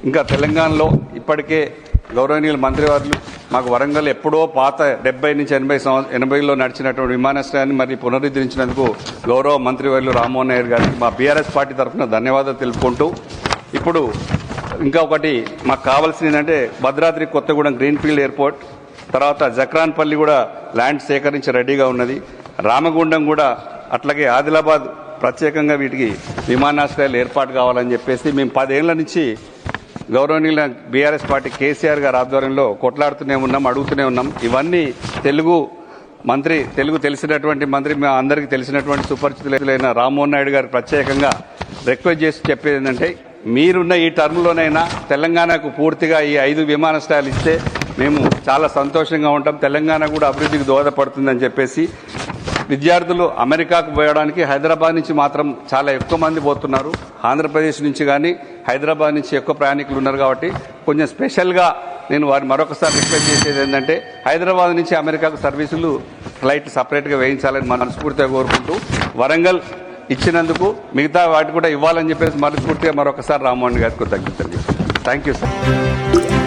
ఇంకా తెలంగాణలో ఇప్పటికే గౌరవనీయుల మంత్రివర్యులు మాకు వరంగల్ ఎప్పుడో పాత డెబ్బై నుంచి ఎనభై సంవత్సరం ఎనభైలో నడిచినటువంటి విమానాశ్రయాన్ని మరి పునరుద్ధరించినందుకు గౌరవ మంత్రివర్యులు రామ్మోహన్ నాయుడు గారికి మా బీఆర్ఎస్ పార్టీ తరఫున ధన్యవాదాలు తెలుపుకుంటూ ఇప్పుడు ఇంకా ఒకటి మాకు కావాల్సింది ఏంటంటే భద్రాద్రి కొత్తగూడెం గ్రీన్ఫీల్డ్ ఎయిర్పోర్ట్ తర్వాత జక్రాన్పల్లి కూడా ల్యాండ్ సేకరించి రెడీగా ఉన్నది రామగుండం కూడా అట్లాగే ఆదిలాబాద్ ప్రత్యేకంగా వీటికి విమానాశ్రయాలు ఏర్పాటు కావాలని చెప్పేసి మేము పదేళ్ళ నుంచి గౌరవనీయుల బీఆర్ఎస్ పార్టీ కేసీఆర్ గారి ఆధ్వర్యంలో కొట్లాడుతూనే ఉన్నాం అడుగుతూనే ఉన్నాం. ఇవన్నీ తెలుగు మంత్రి తెలుగు తెలిసినటువంటి మంత్రి మా అందరికీ తెలిసినటువంటి సుపరిచితులైన రామ్మోహన్ నాయుడు గారు ప్రత్యేకంగా రిక్వెస్ట్ చేసి చెప్పేది ఏంటంటే మీరున్న ఈ టర్మ్లోనైనా తెలంగాణకు పూర్తిగా ఈ ఐదు విమానాశ్రయాలు ఇస్తే మేము చాలా సంతోషంగా ఉంటాం. తెలంగాణ కూడా అభివృద్ధికి దోహదపడుతుందని చెప్పేసి విద్యార్థులు అమెరికాకు పోయడానికి హైదరాబాద్ నుంచి మాత్రం చాలా ఎక్కువ మంది పోతున్నారు. ఆంధ్రప్రదేశ్ నుంచి కానీ హైదరాబాద్ నుంచి ఎక్కువ ప్రయాణికులు ఉన్నారు కాబట్టి కొంచెం స్పెషల్గా నేను వారిని మరొకసారి రిక్వెస్ట్ చేసేది ఏంటంటే హైదరాబాద్ నుంచి అమెరికాకు సర్వీసులు ఫ్లైట్ సపరేట్గా వేయించాలని మనస్ఫూర్తిగా కోరుకుంటూ వరంగల్ ఇచ్చినందుకు మిగతా వాటి కూడా ఇవ్వాలని చెప్పేసి మనస్ఫూర్తిగా మరొకసారి రామ్మోహన్ గారికి తగ్గిస్తాను థ్యాంక్ యూ సార్